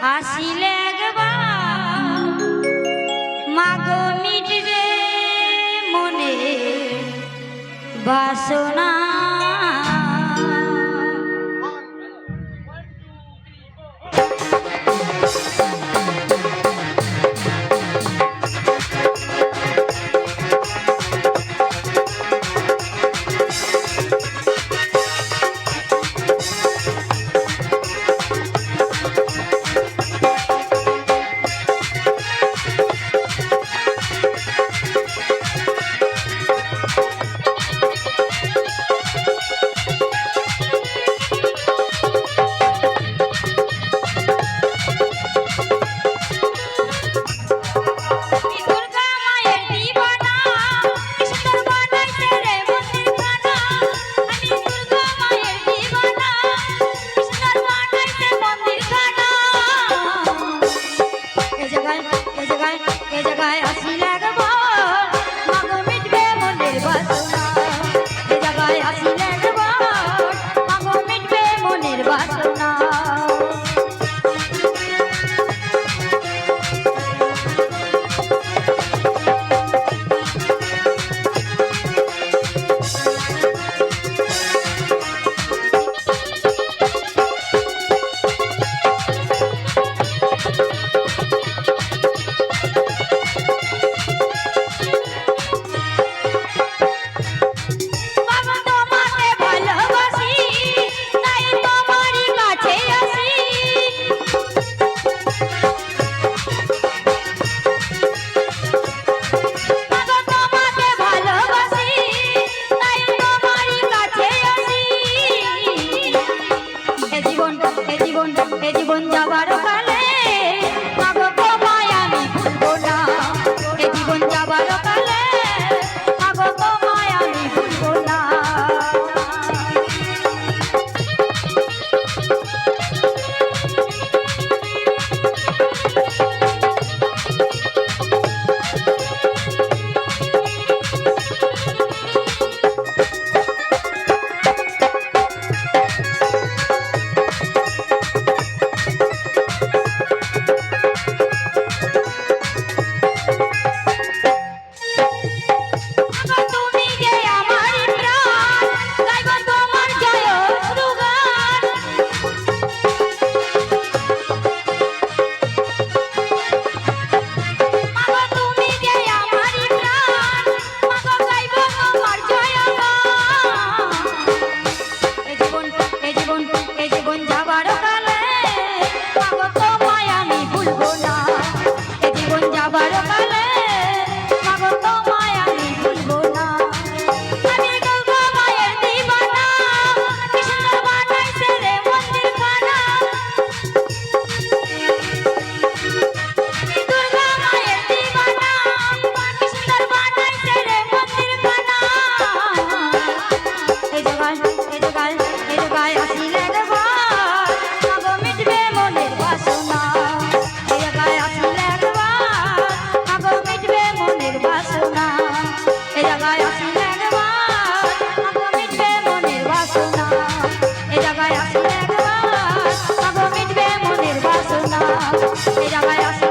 আসিলে একবার। মাগো মিটবে মনে বাসনা। जगह ये जगह ये जगह हसी लग এ জীবন যাবার সবাই